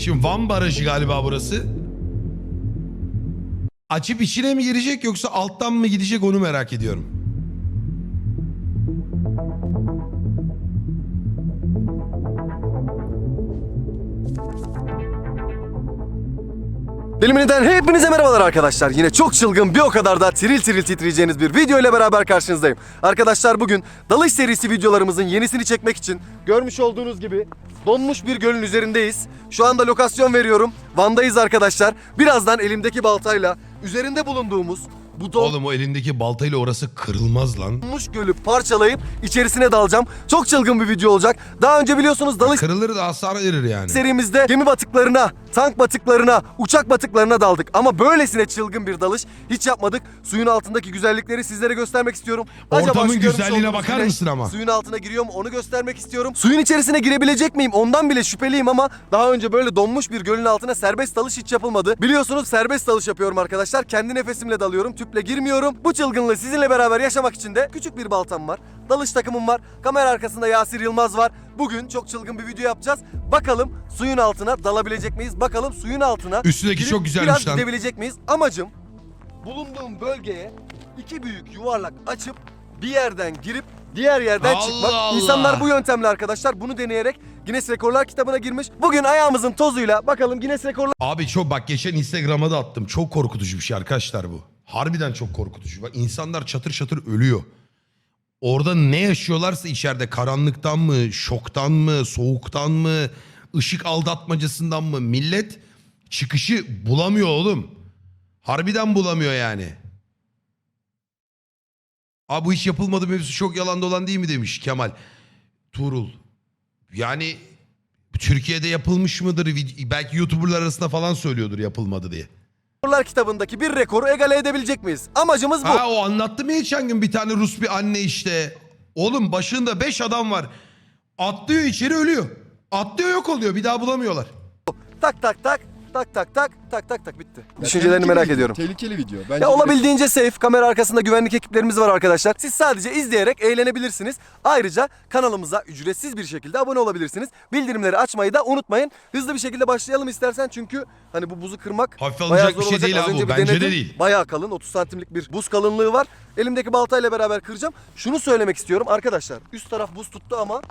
Şimdi Van Barajı galiba burası. Açıp içine mi girecek yoksa alttan mı gidecek onu merak ediyorum. Elimden hepinize merhabalar arkadaşlar. Yine çok çılgın bir o kadar da tiril tiril titreyeceğiniz bir video ile beraber karşınızdayım. Arkadaşlar bugün dalış serisi videolarımızın yenisini çekmek için görmüş olduğunuz gibi donmuş bir gölün üzerindeyiz. Şu anda lokasyon veriyorum. Van'dayız arkadaşlar. Birazdan elimdeki baltayla üzerinde bulunduğumuz bu Oğlum o elindeki baltayla orası kırılmaz lan. donmuş gölü parçalayıp içerisine dalacağım. Çok çılgın bir video olacak. Daha önce biliyorsunuz dalış Kırılır da hasar verir yani. serimizde gemi batıklarına, tank batıklarına, uçak batıklarına daldık. Ama böylesine çılgın bir dalış hiç yapmadık. Suyun altındaki güzellikleri sizlere göstermek istiyorum. Ortamın şu görmüş güzelliğine olduğunuz bakar mısın ama? Suyun altına giriyor mu onu göstermek istiyorum. Suyun içerisine girebilecek miyim ondan bile şüpheliyim ama daha önce böyle donmuş bir gölün altına serbest dalış hiç yapılmadı. Biliyorsunuz serbest dalış yapıyorum arkadaşlar. Kendi nefesimle dalıyorum, tüple girmiyorum. Bu çılgınlığı sizinle beraber yaşamak için de küçük bir baltam var. Dalış takımım var. Kamera arkasında Yasir Yılmaz var. Bugün çok çılgın bir video yapacağız. Bakalım suyun altına dalabilecek miyiz? Bakalım suyun altına Üstündeki girip çok güzelmiş biraz lan. gidebilecek miyiz? Amacım bulunduğum bölgeye iki büyük yuvarlak açıp bir yerden girip diğer yerden Allah çıkmak. Allah. İnsanlar bu yöntemle arkadaşlar bunu deneyerek Guinness Rekorlar kitabına girmiş. Bugün ayağımızın tozuyla bakalım Guinness Rekorlar Abi çok bak geçen Instagram'a da attım. Çok korkutucu bir şey arkadaşlar bu. Harbiden çok korkutucu. Bak insanlar çatır çatır ölüyor. Orada ne yaşıyorlarsa içeride karanlıktan mı, şoktan mı, soğuktan mı, ışık aldatmacasından mı millet çıkışı bulamıyor oğlum. Harbiden bulamıyor yani. Abi bu hiç yapılmadı mevzusu çok yalan dolan değil mi demiş Kemal. Tuğrul. Yani Türkiye'de yapılmış mıdır? Belki YouTuber'lar arasında falan söylüyordur yapılmadı diye. Kitabındaki bir rekoru egale edebilecek miyiz? Amacımız bu. Ha o anlattım ya geçen gün bir tane Rus bir anne işte. Oğlum başında beş adam var. Atlıyor içeri ölüyor. Atlıyor yok oluyor bir daha bulamıyorlar. Tak tak tak tak tak tak tak tak tak bitti. Ya Düşüncelerini merak video, ediyorum. Tehlikeli video. Bence Ya olabildiğince safe. Kamera arkasında güvenlik ekiplerimiz var arkadaşlar. Siz sadece izleyerek eğlenebilirsiniz. Ayrıca kanalımıza ücretsiz bir şekilde abone olabilirsiniz. Bildirimleri açmayı da unutmayın. Hızlı bir şekilde başlayalım istersen çünkü hani bu buzu kırmak Hafif bayağı alınacak zor bir şey olacak. değil Az abi önce bu. bir Bence de denedim. değil. Bayağı kalın 30 santimlik bir buz kalınlığı var. Elimdeki baltayla beraber kıracağım. Şunu söylemek istiyorum arkadaşlar. Üst taraf buz tuttu ama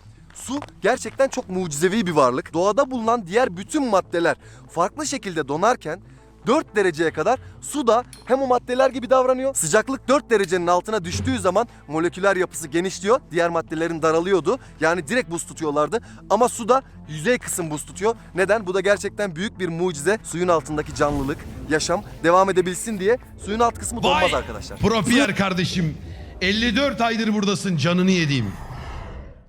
Su gerçekten çok mucizevi bir varlık. Doğada bulunan diğer bütün maddeler farklı şekilde donarken 4 dereceye kadar su da hem o maddeler gibi davranıyor. Sıcaklık 4 derecenin altına düştüğü zaman moleküler yapısı genişliyor. Diğer maddelerin daralıyordu. Yani direkt buz tutuyorlardı. Ama su da yüzey kısım buz tutuyor. Neden? Bu da gerçekten büyük bir mucize. Suyun altındaki canlılık, yaşam devam edebilsin diye suyun alt kısmı donmaz Vay arkadaşlar. Profiyer kardeşim. 54 aydır buradasın canını yediğim.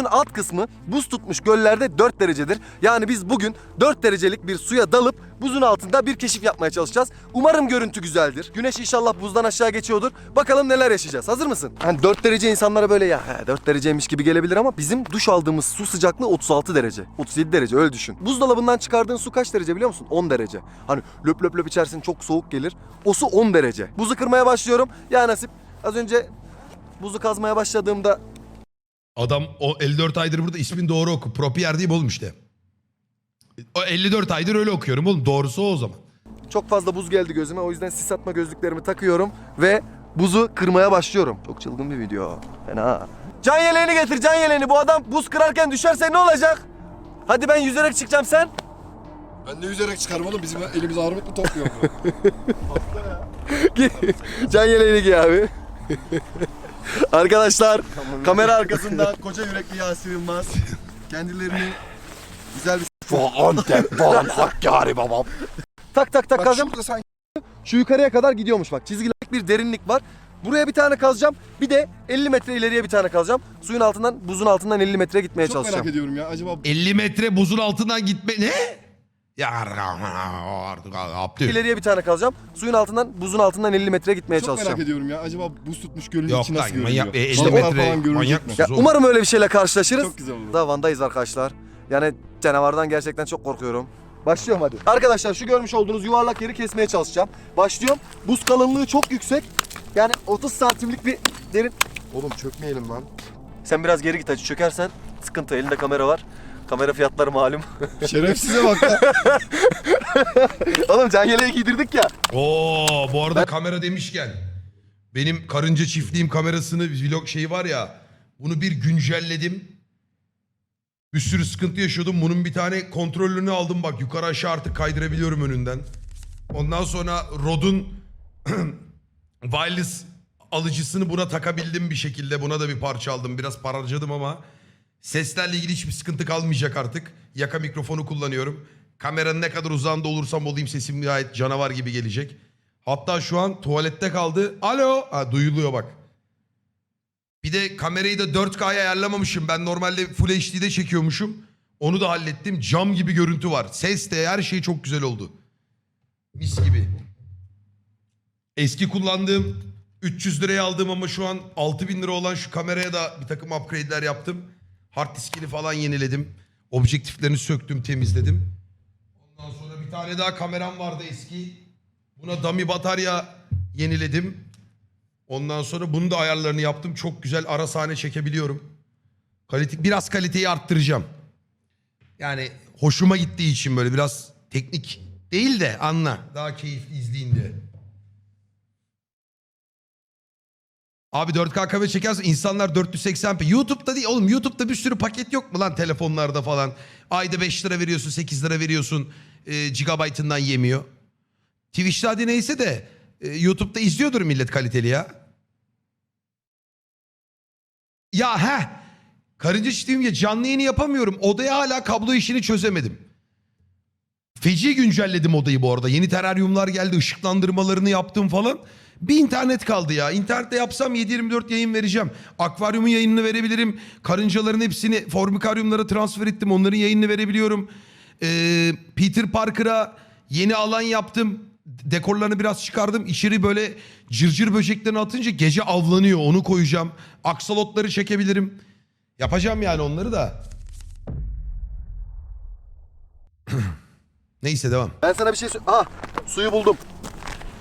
Alt kısmı buz tutmuş göllerde 4 derecedir. Yani biz bugün 4 derecelik bir suya dalıp buzun altında bir keşif yapmaya çalışacağız. Umarım görüntü güzeldir. Güneş inşallah buzdan aşağı geçiyordur. Bakalım neler yaşayacağız. Hazır mısın? Hani 4 derece insanlara böyle ya he, 4 dereceymiş gibi gelebilir ama bizim duş aldığımız su sıcaklığı 36 derece. 37 derece öyle düşün. Buzdolabından çıkardığın su kaç derece biliyor musun? 10 derece. Hani löp löp löp içersin çok soğuk gelir. O su 10 derece. Buzu kırmaya başlıyorum. Ya nasip az önce buzu kazmaya başladığımda Adam o 54 aydır burada ismin doğru oku. Propiyer değil oğlum işte. O 54 aydır öyle okuyorum oğlum. Doğrusu o o zaman. Çok fazla buz geldi gözüme. O yüzden sis atma gözlüklerimi takıyorum ve buzu kırmaya başlıyorum. Çok çılgın bir video. Fena. Can yeleğini getir can yeleğini. Bu adam buz kırarken düşerse ne olacak? Hadi ben yüzerek çıkacağım sen. Ben de yüzerek çıkarım oğlum. Bizim elimiz armut mu topluyor can yeleğini giy abi. Arkadaşlar kamera arkasında koca yürekli Yasir Yılmaz. Kendilerini güzel bir Antep, Van, Hakkari babam. tak tak tak Bak şurada sanki Şu yukarıya kadar gidiyormuş bak. Çizgilik bir derinlik var. Buraya bir tane kazacağım. Bir de 50 metre ileriye bir tane kazacağım. Suyun altından, buzun altından 50 metre gitmeye çok çalışacağım. merak ediyorum ya. Acaba 50 metre buzun altından gitme... Ne? Ya artık. İleriye bir tane kazacağım. Suyun altından, buzun altından 50 metre gitmeye çok çalışacağım. merak ediyorum ya. Acaba buz tutmuş gölün Yok içi lan, nasıl manyak- görünüyor? e, 50 Balıklar metre falan görünecek manyak mi? mısın? Ya, umarım öyle bir şeyle karşılaşırız. Çok güzel olur. Daha Van'dayız arkadaşlar. Yani canavardan gerçekten çok korkuyorum. Başlıyorum hadi. Arkadaşlar şu görmüş olduğunuz yuvarlak yeri kesmeye çalışacağım. Başlıyorum. Buz kalınlığı çok yüksek. Yani 30 santimlik bir derin. Oğlum çökmeyelim lan. Sen biraz geri git hacı. Çökersen sıkıntı. Elinde kamera var. Kamera fiyatları malum. Şerefsize bak ya. Oğlum can yeleği giydirdik ya. Oo bu arada kamera demişken benim karınca çiftliğim kamerasını vlog şeyi var ya bunu bir güncelledim. Bir sürü sıkıntı yaşıyordum. Bunun bir tane kontrolünü aldım bak yukarı aşağı artık kaydırabiliyorum önünden. Ondan sonra Rod'un wireless alıcısını buna takabildim bir şekilde. Buna da bir parça aldım. Biraz para harcadım ama seslerle ilgili hiçbir sıkıntı kalmayacak artık. Yaka mikrofonu kullanıyorum. Kameranın ne kadar uzağında olursam olayım sesim gayet canavar gibi gelecek. Hatta şu an tuvalette kaldı. Alo. Ha, duyuluyor bak. Bir de kamerayı da 4K'ya ayarlamamışım. Ben normalde Full HD'de çekiyormuşum. Onu da hallettim. Cam gibi görüntü var. Ses de her şey çok güzel oldu. Mis gibi. Eski kullandığım 300 liraya aldığım ama şu an 6000 lira olan şu kameraya da bir takım upgrade'ler yaptım. Hard diskini falan yeniledim. Objektiflerini söktüm, temizledim. Ondan sonra bir tane daha kameram vardı eski. Buna dummy batarya yeniledim. Ondan sonra bunun da ayarlarını yaptım. Çok güzel ara sahne çekebiliyorum. Kalite, biraz kaliteyi arttıracağım. Yani hoşuma gittiği için böyle biraz teknik değil de anla. Daha keyifli izleyin diye. Abi 4K kamera çekersen insanlar 480p. YouTube'da değil oğlum YouTube'da bir sürü paket yok mu lan telefonlarda falan. Ayda 5 lira veriyorsun 8 lira veriyorsun. E, gigabaytından yemiyor. Twitch'te hadi neyse de e, YouTube'da izliyordur millet kaliteli ya. Ya he. Karınca çiftliğim ya canlı yayını yapamıyorum. Odaya hala kablo işini çözemedim. Feci güncelledim odayı bu arada. Yeni teraryumlar geldi. ışıklandırmalarını yaptım falan. Bir internet kaldı ya. İnternette yapsam 7-24 yayın vereceğim. Akvaryumun yayınını verebilirim. Karıncaların hepsini formikaryumlara transfer ettim. Onların yayınını verebiliyorum. Ee, Peter Parker'a yeni alan yaptım. Dekorlarını biraz çıkardım. İçeri böyle cırcır böceklerini atınca gece avlanıyor. Onu koyacağım. Aksalotları çekebilirim. Yapacağım yani onları da. Neyse devam. Ben sana bir şey sö- Aha suyu buldum.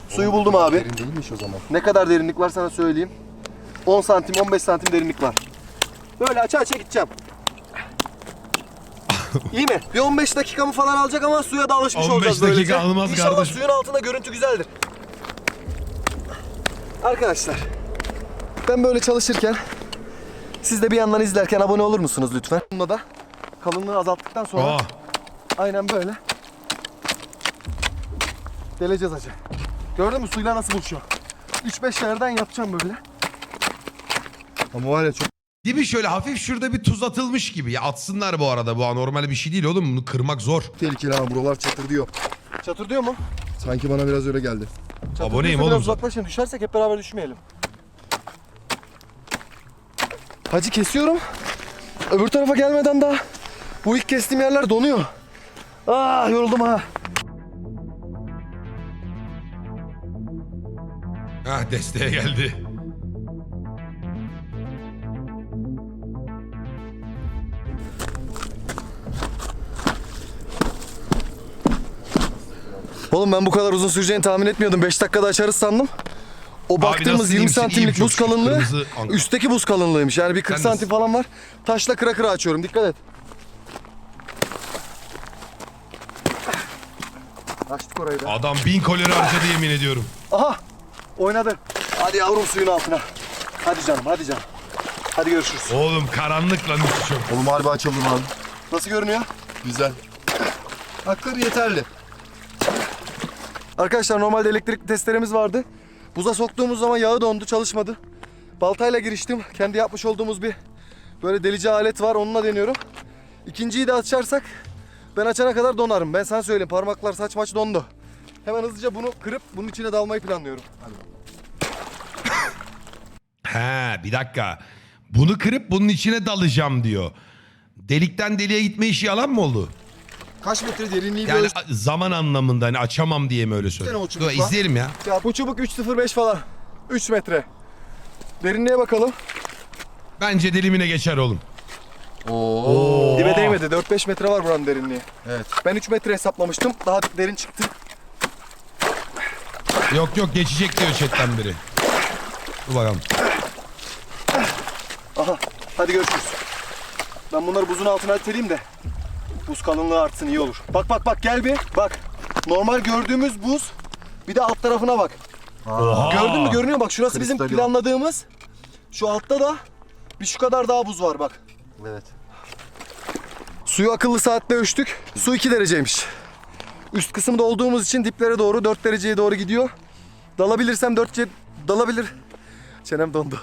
Suyu buldum abi. Derin değilmiş o zaman. Ne kadar derinlik var sana söyleyeyim. 10 santim 15 santim derinlik var. Böyle aça aça gideceğim. İyi mi? Bir 15 dakikamı falan alacak ama suya da alışmış 15 olacağız dakika böylece. almaz İnşallah kardeşim. suyun altında görüntü güzeldir. Arkadaşlar ben böyle çalışırken siz de bir yandan izlerken abone olur musunuz lütfen? Bunda da kalınlığı azalttıktan sonra Aa, aynen böyle deleceğiz acı. Gördün mü suyla nasıl buluşuyor? 3-5 yerden yapacağım böyle. Ama var ya çok Değil mi şöyle hafif şurada bir tuz atılmış gibi. Ya atsınlar bu arada bu anormal bir şey değil oğlum. Bunu kırmak zor. tehlikeli ama buralar çatır diyor. Çatır diyor mu? Sanki bana biraz öyle geldi. Çatır Aboneyim diyorsa oğlum Biraz zaten. uzaklaşın. Düşersek hep beraber düşmeyelim. Hacı kesiyorum. Öbür tarafa gelmeden daha bu ilk kestiğim yerler donuyor. Ah yoruldum ha. Hah desteğe geldi. Oğlum ben bu kadar uzun süreceğini tahmin etmiyordum. 5 dakikada açarız sandım. O baktığımız nasıl 20 iyiyim? santimlik çok buz şükür. kalınlığı Kırmızı üstteki buz kalınlığıymış. Yani bir 40 Sen santim falan var. Taşla kıra kıra açıyorum. Dikkat et. Açtık orayı da. Adam bin kalori harcadı yemin ediyorum. Aha! Oynadı. Hadi yavrum suyun altına. Hadi canım, hadi canım. Hadi görüşürüz. Oğlum karanlık lan üstü çok. Oğlum harbi açıldım abi. Nasıl görünüyor? Güzel. Hakları yeterli. Arkadaşlar normalde elektrikli testlerimiz vardı. Buza soktuğumuz zaman yağı dondu, çalışmadı. Baltayla giriştim. Kendi yapmış olduğumuz bir böyle delici alet var. Onunla deniyorum. İkinciyi de açarsak ben açana kadar donarım. Ben sana söyleyeyim. Parmaklar saç maç dondu. Hemen hızlıca bunu kırıp bunun içine dalmayı planlıyorum. He bir dakika. Bunu kırıp bunun içine dalacağım diyor. Delikten deliğe gitme işi yalan mı oldu? Kaç metre derinliği bir Yani a- zaman anlamında hani açamam diye mi öyle o söylüyor? çubuk Dur var. izleyelim ya. Ya bu çubuk 3.05 falan. 3 metre. Derinliğe bakalım. Bence delimine geçer oğlum. Oo. Dibe değmedi. 4-5 metre var buranın derinliği. Evet. Ben 3 metre hesaplamıştım. Daha derin çıktı. Yok yok geçecek diyor chatten biri. Dur bakalım. Aha. Hadi görüşürüz. Ben bunları buzun altına iteleyeyim de Buz kalınlığı artsın iyi olur. Bak bak bak gel bir. Bak. Normal gördüğümüz buz. Bir de alt tarafına bak. Oha. Gördün mü? Görünüyor bak. Şurası bizim planladığımız. Şu altta da bir şu kadar daha buz var bak. Evet. Suyu akıllı saatle ölçtük. Su 2 dereceymiş. Üst kısımda olduğumuz için diplere doğru 4 dereceye doğru gidiyor. Dalabilirsem 4 ce- dalabilir. Çenem dondu.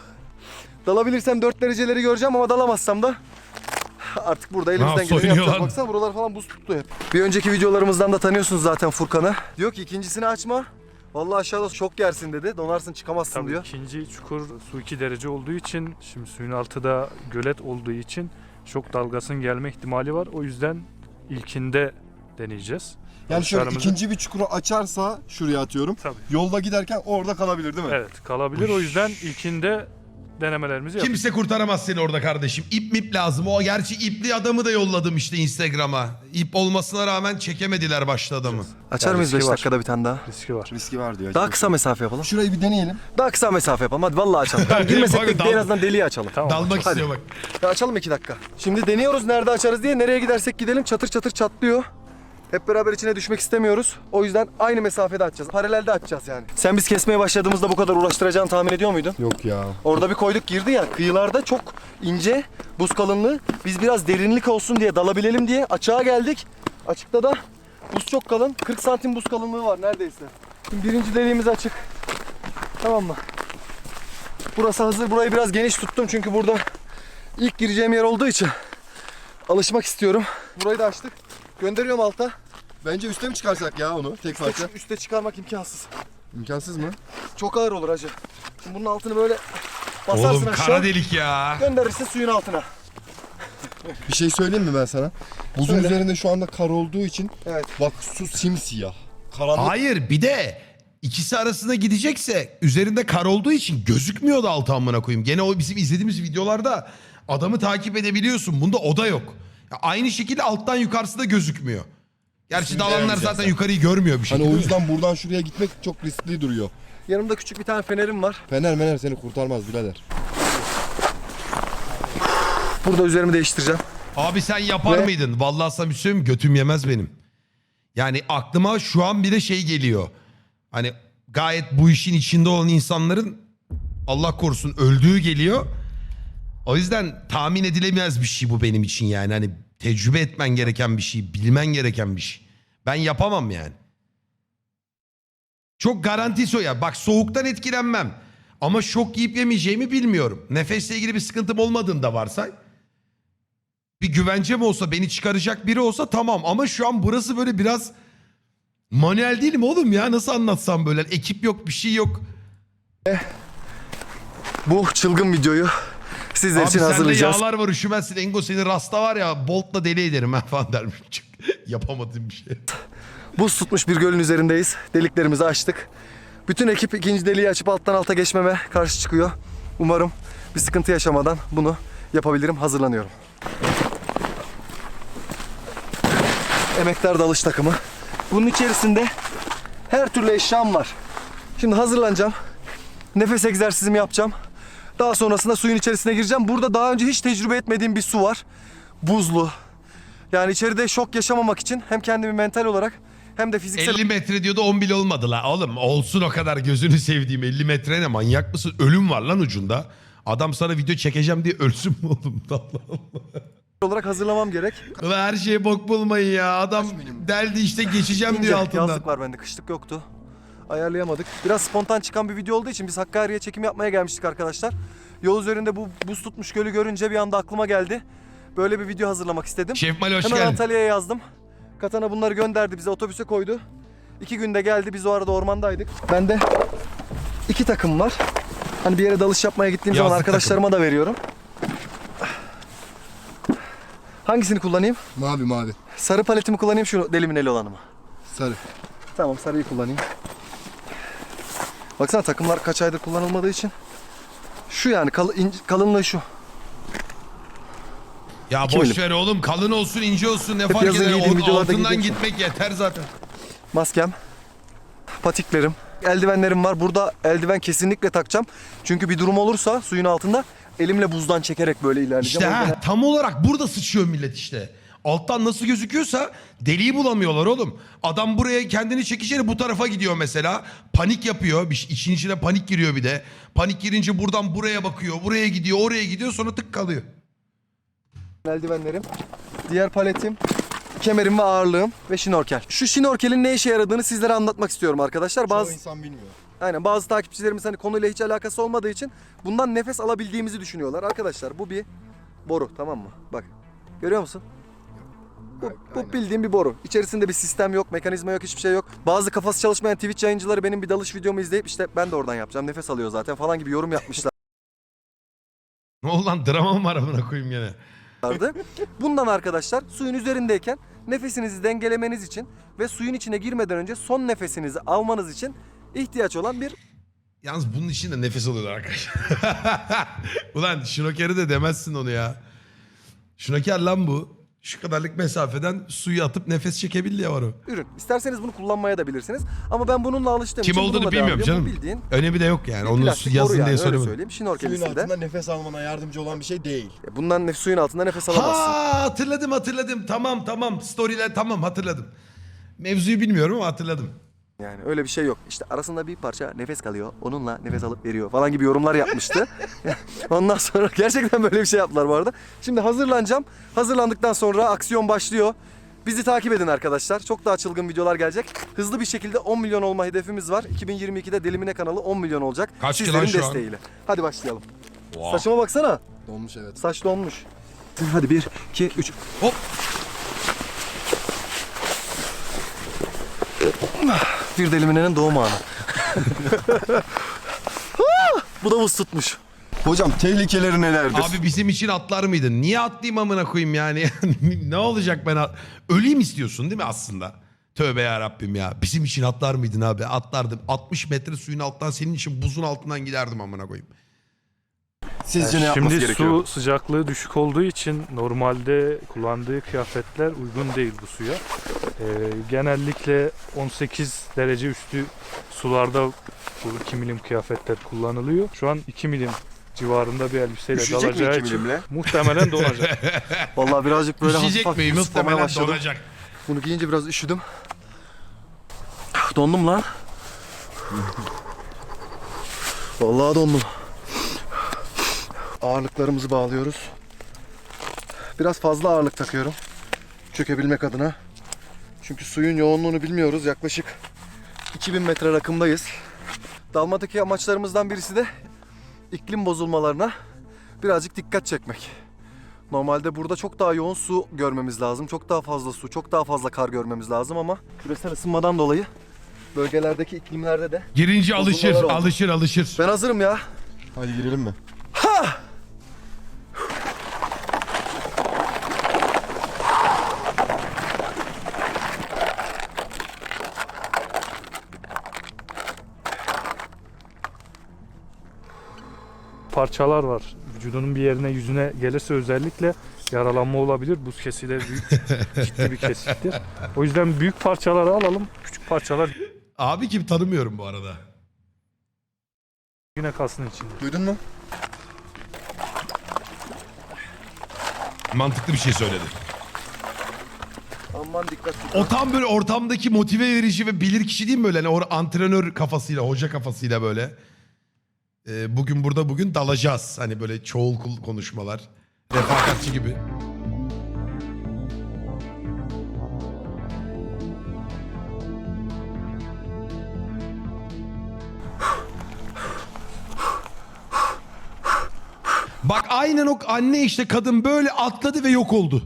Dalabilirsem 4 dereceleri göreceğim ama dalamazsam da artık burada elimizden geleni yapacağız. lan. Baksana buralar falan buz tuttu hep. Bir önceki videolarımızdan da tanıyorsunuz zaten Furkan'ı. Diyor ki ikincisini açma. Vallahi aşağıda çok yersin dedi. Donarsın çıkamazsın Tabii diyor. ikinci çukur su 2 derece olduğu için şimdi suyun altı da gölet olduğu için şok dalgasının gelme ihtimali var. O yüzden ilkinde deneyeceğiz. Yani şöyle ikinci bir çukuru açarsa şuraya atıyorum. Tabii. Yolda giderken orada kalabilir değil mi? Evet kalabilir. O yüzden ilkinde denemelerimizi yapacağız. Kimse kurtaramaz seni orada kardeşim. İp mip lazım. O gerçi ipli adamı da yolladım işte Instagram'a. İp olmasına rağmen çekemediler başta adamı. Açar Yani mıyız 5 riski var. dakikada bir tane daha? Riski var. Riski var diyor. Daha kısa mesafe yapalım. Şurayı bir deneyelim. Daha kısa mesafe yapalım. Hadi vallahi açalım. Tamam, girmesek de dal- en azından deliği açalım. Tamam. Dalmak Hadi. istiyor bak. Ya açalım iki dakika. Şimdi deniyoruz nerede açarız diye. Nereye gidersek gidelim çatır çatır çatlıyor. Hep beraber içine düşmek istemiyoruz. O yüzden aynı mesafede açacağız. Paralelde açacağız yani. Sen biz kesmeye başladığımızda bu kadar uğraştıracağını tahmin ediyor muydun? Yok ya. Orada bir koyduk girdi ya. Kıyılarda çok ince buz kalınlığı. Biz biraz derinlik olsun diye dalabilelim diye açığa geldik. Açıkta da buz çok kalın. 40 santim buz kalınlığı var neredeyse. Şimdi birinci deliğimiz açık. Tamam mı? Burası hazır. Burayı biraz geniş tuttum çünkü burada ilk gireceğim yer olduğu için alışmak istiyorum. Burayı da açtık. Gönderiyorum alta. Bence üste mi çıkarsak ya onu tek parça? Üste, üste çıkarmak imkansız. İmkansız mı? Çok ağır olur hacı. Şimdi bunun altını böyle basarsın Oğlum aşağı. kara delik ya. Gönderirsin suyun altına. Bir şey söyleyeyim mi ben sana? Buzun Söyle. üzerinde şu anda kar olduğu için Evet. bak su simsiyah. Karanlık. Hayır bir de ikisi arasında gidecekse üzerinde kar olduğu için gözükmüyordu altı amına koyayım. Gene o bizim izlediğimiz videolarda adamı takip edebiliyorsun. Bunda o da yok. Aynı şekilde alttan yukarısı da gözükmüyor. Gerçi Şimdi dalanlar zaten zaten. yukarıyı görmüyor bir Hani şekilde. o yüzden buradan şuraya gitmek çok riskli duruyor. Yanımda küçük bir tane fenerim var. Fener mener seni kurtarmaz birader. Burada üzerimi değiştireceğim. Abi sen yapar Ve- mıydın? Vallahi sana bir şey söyleyeyim mi? götüm yemez benim. Yani aklıma şu an bile şey geliyor. Hani gayet bu işin içinde olan insanların Allah korusun öldüğü geliyor. O yüzden tahmin edilemez bir şey bu benim için yani. Hani tecrübe etmen gereken bir şey, bilmen gereken bir şey. Ben yapamam yani. Çok garantisi o ya. Bak soğuktan etkilenmem. Ama şok yiyip yemeyeceğimi bilmiyorum. Nefesle ilgili bir sıkıntım olmadığını da varsay bir güvencem olsa beni çıkaracak biri olsa tamam ama şu an burası böyle biraz manuel değilim oğlum ya nasıl anlatsam böyle ekip yok bir şey yok. Bu çılgın videoyu sizler Abi için sende hazırlayacağız. yağlar var üşümezsin Engo seni rasta var ya boltla deli ederim ha falan dermiş. Yapamadığım bir şey. Buz tutmuş bir gölün üzerindeyiz. Deliklerimizi açtık. Bütün ekip ikinci deliği açıp alttan alta geçmeme karşı çıkıyor. Umarım bir sıkıntı yaşamadan bunu yapabilirim. Hazırlanıyorum. Emektar dalış takımı. Bunun içerisinde her türlü eşyam var. Şimdi hazırlanacağım. Nefes egzersizimi yapacağım. Daha sonrasında suyun içerisine gireceğim. Burada daha önce hiç tecrübe etmediğim bir su var. Buzlu. Yani içeride şok yaşamamak için hem kendimi mental olarak hem de fiziksel 50 metre diyordu 10 bile olmadı la. Oğlum olsun o kadar gözünü sevdiğim 50 metre ne manyak mısın? Ölüm var lan ucunda. Adam sana video çekeceğim diye ölsün mü oğlum? Allah Allah. olarak hazırlamam gerek. Ulan her şeye bok bulmayın ya. Adam deldi işte geçeceğim diyor altından. yazlık var bende kışlık yoktu. Ayarlayamadık. Biraz spontan çıkan bir video olduğu için biz Hakkari'ye çekim yapmaya gelmiştik arkadaşlar. Yol üzerinde bu buz tutmuş gölü görünce bir anda aklıma geldi. Böyle bir video hazırlamak istedim. Şef Mali hoş Hemen geldin. Antalya'ya yazdım. Katana bunları gönderdi bize otobüse koydu. İki günde geldi biz o arada ormandaydık. Bende iki takım var. Hani bir yere dalış yapmaya gittiğim zaman Yazlık arkadaşlarıma da veriyorum. Hangisini kullanayım? Mavi mavi. Sarı paletimi kullanayım şu delimineli olanı mı? Sarı. Tamam sarıyı kullanayım. Baksana takımlar kaç aydır kullanılmadığı için. Şu yani kal- ince- kalınlığı şu. Ya İki boş milim. ver oğlum kalın olsun ince olsun ne Hep fark yazın eder. giydiğim O- videolarda altından giydiğim gitmek yeter zaten. Maskem, patiklerim, eldivenlerim var. Burada eldiven kesinlikle takacağım. Çünkü bir durum olursa suyun altında elimle buzdan çekerek böyle ilerleyeceğim. İşte ha, tam olarak burada sıçıyor millet işte. Alttan nasıl gözüküyorsa deliği bulamıyorlar oğlum. Adam buraya kendini çekişeri bu tarafa gidiyor mesela. Panik yapıyor. Bir, işin içine panik giriyor bir de. Panik girince buradan buraya bakıyor. Buraya gidiyor, oraya gidiyor sonra tık kalıyor. eldivenlerim, diğer paletim, kemerim ve ağırlığım ve şnorkel. Şu şnorkelin ne işe yaradığını sizlere anlatmak istiyorum arkadaşlar. Çoğu Bazı insan bilmiyor. Aynen bazı takipçilerimiz hani konuyla hiç alakası olmadığı için bundan nefes alabildiğimizi düşünüyorlar. Arkadaşlar bu bir boru tamam mı? Bak görüyor musun? Bu, bu bildiğim bir boru. İçerisinde bir sistem yok, mekanizma yok, hiçbir şey yok. Bazı kafası çalışmayan Twitch yayıncıları benim bir dalış videomu izleyip işte ben de oradan yapacağım. Nefes alıyor zaten falan gibi yorum yapmışlardı. Ne oldu lan drama mı var amına koyayım gene. Bundan arkadaşlar suyun üzerindeyken nefesinizi dengelemeniz için ve suyun içine girmeden önce son nefesinizi almanız için ihtiyaç olan bir Yalnız bunun için de nefes alıyorlar arkadaşlar. Ulan şnokeri de demezsin onu ya. Şnoker lan bu. Şu kadarlık mesafeden suyu atıp nefes çekebildi ya var o. ürün. İsterseniz bunu kullanmaya da bilirsiniz. Ama ben bununla alıştığım Kim için olduğunu devam bilmiyorum ediyorum. canım. Bu bildiğin Önemi de yok yani. Onu plastik yazın boru yani, diye öyle söylemedim. söyleyeyim. Suyun üstünde. altında nefes almana yardımcı olan bir şey değil. Bundan nef- suyun altında nefes alamazsın. Ha hatırladım hatırladım. Tamam tamam. Story'ler tamam hatırladım. Mevzuyu bilmiyorum ama hatırladım. Yani öyle bir şey yok. İşte arasında bir parça nefes kalıyor. Onunla nefes alıp veriyor falan gibi yorumlar yapmıştı. Ondan sonra gerçekten böyle bir şey yaptılar bu arada. Şimdi hazırlanacağım. Hazırlandıktan sonra aksiyon başlıyor. Bizi takip edin arkadaşlar. Çok daha çılgın videolar gelecek. Hızlı bir şekilde 10 milyon olma hedefimiz var. 2022'de Delimine kanalı 10 milyon olacak. Kaç Sizlerin lan şu an? desteğiyle. Hadi başlayalım. Saçıma baksana. Donmuş evet. Saç donmuş. Hadi 1, 2, 3. Hop. Bir deliminenin doğum anı. Bu da tutmuş. Hocam tehlikeleri nelerdir? Abi bizim için atlar mıydın? Niye atlayayım amına koyayım yani? ne olacak ben at... Öleyim istiyorsun değil mi aslında? Tövbe ya Rabbim ya. Bizim için atlar mıydın abi? Atlardım. 60 metre suyun alttan senin için buzun altından giderdim amına koyayım. Sizce ne yapması Şimdi gerekiyor? su sıcaklığı düşük olduğu için normalde kullandığı kıyafetler uygun değil bu suya. Ee, genellikle 18 derece üstü sularda bu 2 milim kıyafetler kullanılıyor. Şu an 2 milim civarında bir elbiseyle Üşüyecek mi dalacağı iki için milimle? muhtemelen donacak. Vallahi birazcık böyle hafif Üşüyecek hafif miyim? ıslamaya Muhtemelen başladım. donacak. Bunu giyince biraz üşüdüm. Dondum lan. Vallahi dondum. Ağırlıklarımızı bağlıyoruz. Biraz fazla ağırlık takıyorum. Çökebilmek adına. Çünkü suyun yoğunluğunu bilmiyoruz. Yaklaşık 2000 metre rakımdayız. Dalmadaki amaçlarımızdan birisi de iklim bozulmalarına birazcık dikkat çekmek. Normalde burada çok daha yoğun su görmemiz lazım. Çok daha fazla su, çok daha fazla kar görmemiz lazım ama küresel ısınmadan dolayı bölgelerdeki iklimlerde de Girince alışır, Bozulmalar oldu. alışır, alışır. ben hazırım ya. Hadi girelim mi? Parçalar var. Vücudunun bir yerine yüzüne gelirse özellikle yaralanma olabilir. Buz kesileri büyük ciddi bir kesiktir. O yüzden büyük parçaları alalım. Küçük parçalar Abi kim tanımıyorum bu arada. yine kalsın içinde. Duydun mu? Mantıklı bir şey söyledi. Aman dikkat. O tam böyle ortamdaki motive verici ve bilir kişi değil mi böyle? Hani or antrenör kafasıyla, hoca kafasıyla böyle. Ee, bugün burada bugün dalacağız. Hani böyle çoğul konuşmalar. Refakatçi gibi. Bak aynen o anne işte kadın böyle atladı ve yok oldu.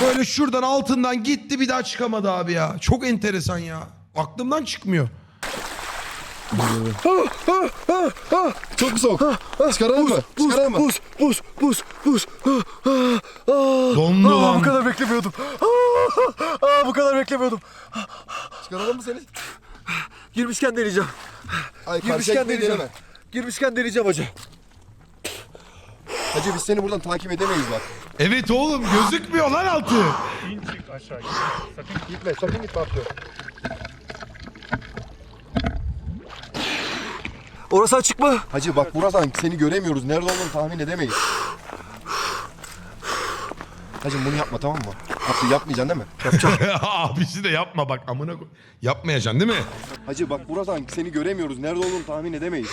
Böyle şuradan altından gitti bir daha çıkamadı abi ya. Çok enteresan ya. Aklımdan çıkmıyor. Çok soğuk. Çıkaralım mı? Çıkaralım mı? Buz, buz, buz, buz. Dondu lan. bu kadar beklemiyordum. Aa, bu kadar beklemiyordum. Çıkaralım mı seni? Girmişken deneyeceğim. Ay Girmişken deneyeceğim. Girmişken deneyeceğim hacı. Hacı biz seni buradan takip edemeyiz bak. Evet oğlum gözükmüyor lan altı. İn çık aşağı. Sakın Gitme sakın gitme atlıyor. Orası açık mı? Hacı bak buradan seni göremiyoruz. Nerede olduğunu tahmin edemeyiz. Hacım bunu yapma tamam mı? Abdü yapmayacaksın değil mi? Abisi de yapma bak amına koy. Yapmayacaksın değil mi? Hacı bak buradan seni göremiyoruz. Nerede olduğunu tahmin edemeyiz.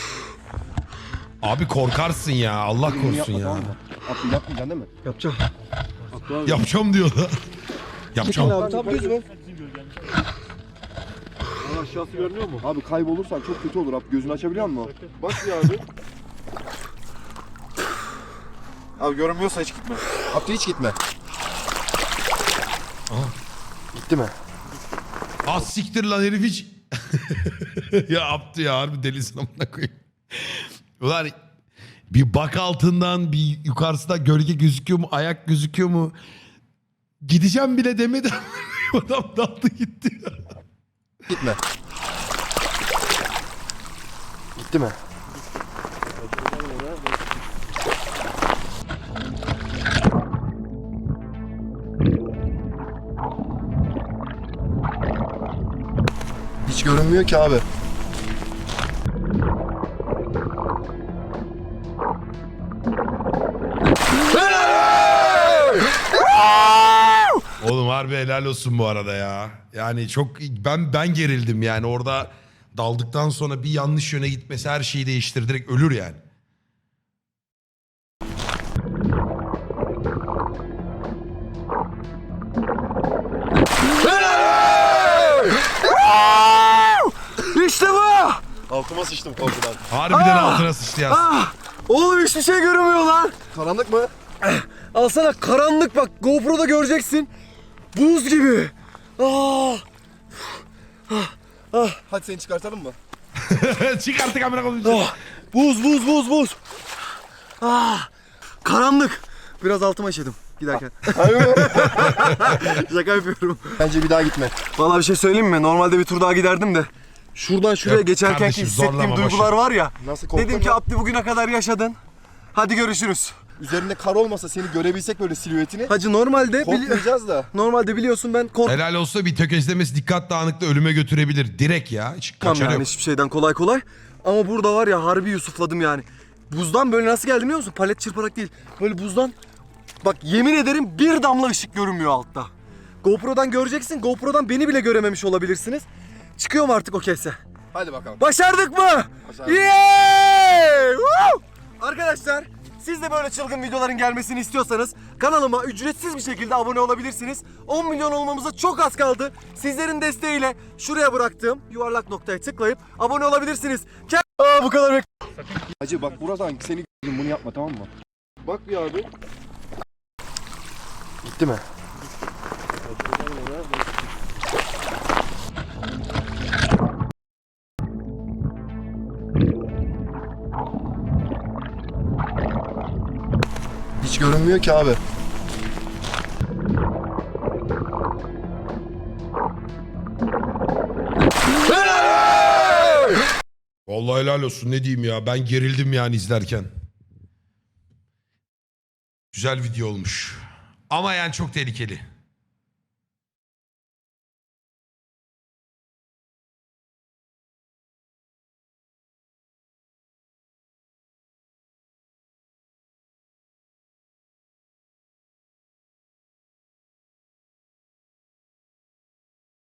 Abi korkarsın ya Allah Bunu korusun yapma ya. tamam mı? Yapmayacaksın değil mi? Yapacağım. Yapacağım diyor da. Yapacağım. Abi tam düz mü? Aşağısı görünüyor mu? Abi kaybolursan çok kötü olur. Abi gözünü açabiliyor musun? Bak ya abi. Abi görünmüyorsa hiç gitme. Abdü hiç gitme. Gitti mi? Az siktir lan herif hiç. ya Abdü ya harbi delisin amına koyayım. Ulan bir bak altından bir yukarısında gölge gözüküyor mu ayak gözüküyor mu? Gideceğim bile demedi. Adam daldı gitti. Gitme. Gitti mi? Hiç görünmüyor ki abi. Harbi helal olsun bu arada ya. Yani çok ben ben gerildim yani orada daldıktan sonra bir yanlış yöne gitmesi her şeyi değiştirir direkt ölür yani. İşte bu! Altıma sıçtım korkudan. Harbiden altına sıçtı ya. Ah! Oğlum hiçbir şey görünmüyor lan. Karanlık mı? Alsana karanlık bak GoPro'da göreceksin. Buz gibi. Ah! Hadi seni çıkartalım mı? Çık artık amına koyayım. Ah! Buz buz buz buz. Ah! Karanlık. Biraz altıma işedim giderken. Şaka yapıyorum. Bence bir daha gitme. Vallahi bir şey söyleyeyim mi? Normalde bir tur daha giderdim de. Şuradan şuraya Yok geçerken kardeşim, hissettiğim zorlama, duygular boş ver. var ya. Nasıl korktun Dedim ki? Abdi bugüne kadar yaşadın. Hadi görüşürüz. Üzerinde kar olmasa seni görebilsek böyle silüetini. Hacı normalde bili- Korkmayacağız da. normalde biliyorsun ben korkmam Helal olsa bir tökezlemesi dikkat dağınıklığı ölüme götürebilir. Direkt ya. Hiç kaçar yani yok. hiçbir şeyden kolay kolay. Ama burada var ya harbi Yusufladım yani. Buzdan böyle nasıl geldi biliyor musun? Palet çırparak değil. Böyle buzdan bak yemin ederim bir damla ışık görünmüyor altta. GoPro'dan göreceksin. GoPro'dan beni bile görememiş olabilirsiniz. Çıkıyor mu artık o kese? Hadi bakalım. Başardık mı? Başardık. Yay! Woo! Arkadaşlar siz de böyle çılgın videoların gelmesini istiyorsanız kanalıma ücretsiz bir şekilde abone olabilirsiniz. 10 milyon olmamıza çok az kaldı. Sizlerin desteğiyle şuraya bıraktığım yuvarlak noktaya tıklayıp abone olabilirsiniz. Ke- Aa, bu kadar bek- Hacı bak buradan seni gördüm bunu yapma tamam mı? Bak bir abi. Gitti mi? Görünmüyor ki abi. Vallahi helal olsun ne diyeyim ya. Ben gerildim yani izlerken. Güzel video olmuş. Ama yani çok tehlikeli.